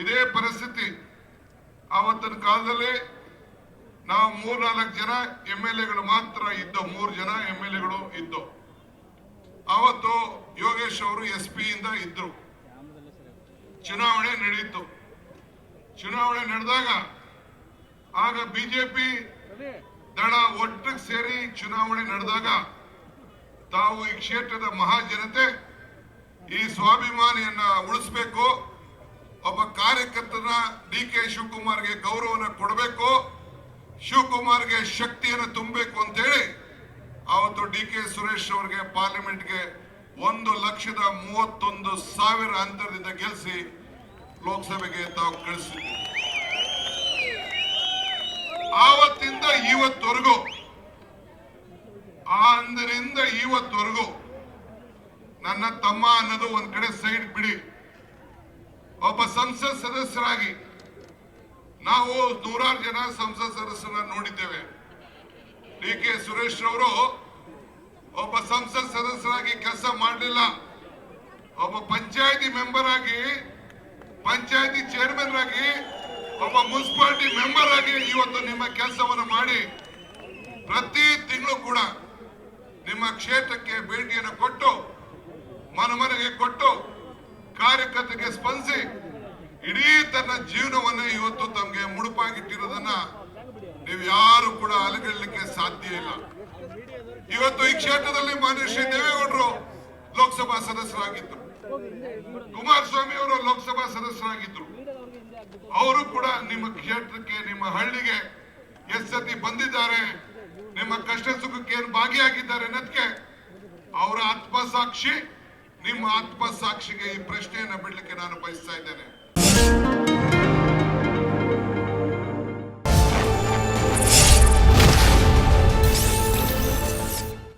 ಇದೇ ಪರಿಸ್ಥಿತಿ. ಆವತ್ತಿನ ಕಾಲದಲ್ಲಿ ನಾವು ಮೂರ್ನಾಲ್ಕು ಜನ ಎಂ ಎಲ್ ಎಗಳು ಮಾತ್ರ ಇದ್ದೋ, ಮೂರು ಜನ ಎಂ ಎಲ್ ಎಗಳು ಇದ್ದೋ. ಅವತ್ತು ಯೋಗೇಶ್ ಅವರು ಎಸ್ ಪಿ ಇಂದ ಇದ್ರು. ಚುನಾವಣೆ ನಡೆಯಿತು ಚುನಾವಣೆ ನಡೆದಾಗ ಆಗ ಬಿಜೆಪಿ ದಳ ಒಟ್ಟಿಗೆ ಸೇರಿ ಚುನಾವಣೆ ನಡೆದಾಗ ತಾವು ಈ ಕ್ಷೇತ್ರದ ಮಹಾಜನತೆ ಈ ಸ್ವಾಭಿಮಾನಿಯನ್ನ ಉಳಿಸ್ಬೇಕು. ಒಬ್ಬ ಕಾರ್ಯಕರ್ತನ ಡಿ ಕೆ ಶಿವಕುಮಾರ್ಗೆ ಗೌರವನ ಕೊಡಬೇಕು, ಶಿವಕುಮಾರ್ಗೆ ಶಕ್ತಿಯನ್ನು ತುಂಬಬೇಕು ಅಂತೇಳಿ ಅವತ್ತು ಡಿ ಕೆ ಸುರೇಶ್ ಅವರಿಗೆ ಪಾರ್ಲಿಮೆಂಟ್ಗೆ ಒಂದು ಲಕ್ಷದ ಮೂವತ್ತೊಂದು ಸಾವಿರ ಅಂತರದಿಂದ ಗೆಲ್ಲಿಸಿ ಲೋಕಸಭೆಗೆ ತಾವು ಕಳಿಸಿದ್ವಿ ಆವತ್ತಿಂದ ಇವತ್ತವರೆಗೂ ಆ ಅಂದಿನಿಂದ ಇವತ್ತವರೆಗೂ ನನ್ನ ತಮ್ಮ ಅನ್ನೋದು ಒಂದ್ ಕಡೆ ಸೈಡ್ ಬಿಡಿ. ಒಬ್ಬ ಸಂಸತ್ ಸದಸ್ಯರಾಗಿ ನಾವು ನೂರಾರು ಜನ ಸಂಸತ್ ಸದಸ್ಯರನ್ನ ನೋಡಿದ್ದೇವೆ. ಡಿ ಕೆ ಸುರೇಶ್ ರವರು ಒಬ್ಬ ಸಂಸತ್ ಸದಸ್ಯರಾಗಿ ಕೆಲಸ ಮಾಡಲಿಲ್ಲ. ಒಬ್ಬ ಪಂಚಾಯತಿ ಮೆಂಬರ್ ಆಗಿ, ಪಂಚಾಯತಿ ಚೇರ್ಮನ್ ಆಗಿ, ಒಬ್ಬ ಮುನ್ಸಿಪಾಲಿಟಿ ಮೆಂಬರ್ ಆಗಿ ಇವತ್ತು ನಿಮ್ಮ ಕೆಲಸವನ್ನು ಮಾಡಿ ಪ್ರತಿ ತಿಂಗಳು ಕೂಡ ನಿಮ್ಮ ಕ್ಷೇತ್ರಕ್ಕೆ ಭೇಟಿಯನ್ನು ಕೊಟ್ಟು ಮನ ಮನೆಗೆ ಕೊಟ್ಟು ಕಾರ್ಯಕರ್ತರಿಗೆ ಸ್ಪಂದಿಸಿ ಇಡೀ ತನ್ನ ಜೀವನವನ್ನ ಇವತ್ತು ತಮಗೆ ಮುಡುಪಾಗಿಟ್ಟಿರೋದನ್ನ ನೀವು ಯಾರು ಕೂಡ ಅಲಗಡಲಿಕ್ಕೆ ಸಾಧ್ಯ ಇಲ್ಲ. ಇವತ್ತು ಈ ಕ್ಷೇತ್ರದಲ್ಲಿ ಮಾನ್ಯ ಶ್ರೀ ದೇವೇಗೌಡರು ಲೋಕಸಭಾ ಸದಸ್ಯರಾಗಿದ್ದರು ಕುಮಾರಸ್ವಾಮಿ ಅವರು ಲೋಕಸಭಾ ಸದಸ್ಯರಾಗಿದ್ರು. ಅವರು ಕೂಡ ನಿಮ್ಮ ಕ್ಷೇತ್ರಕ್ಕೆ, ನಿಮ್ಮ ಹಳ್ಳಿಗೆ ಎಷ್ಟು ಬಂದಿದ್ದಾರೆ. ನಿಮ್ಮ ಕಷ್ಟ ಸುಖಕ್ಕೆ ಏನು ಭಾಗಿಯಾಗಿದ್ದಾರೆ ಅನ್ನೋದಕ್ಕೆ ಅವರ ಆತ್ಮಸಾಕ್ಷಿ ನಿಮ್ಮ ಆತ್ಮಸಾಕ್ಷಿಗೆ ಈ ಪ್ರಶ್ನೆಯನ್ನು ಬಿಡಲಿಕ್ಕೆ ನಾನು ಬಯಸ್ತಾ ಇದ್ದೇನೆ.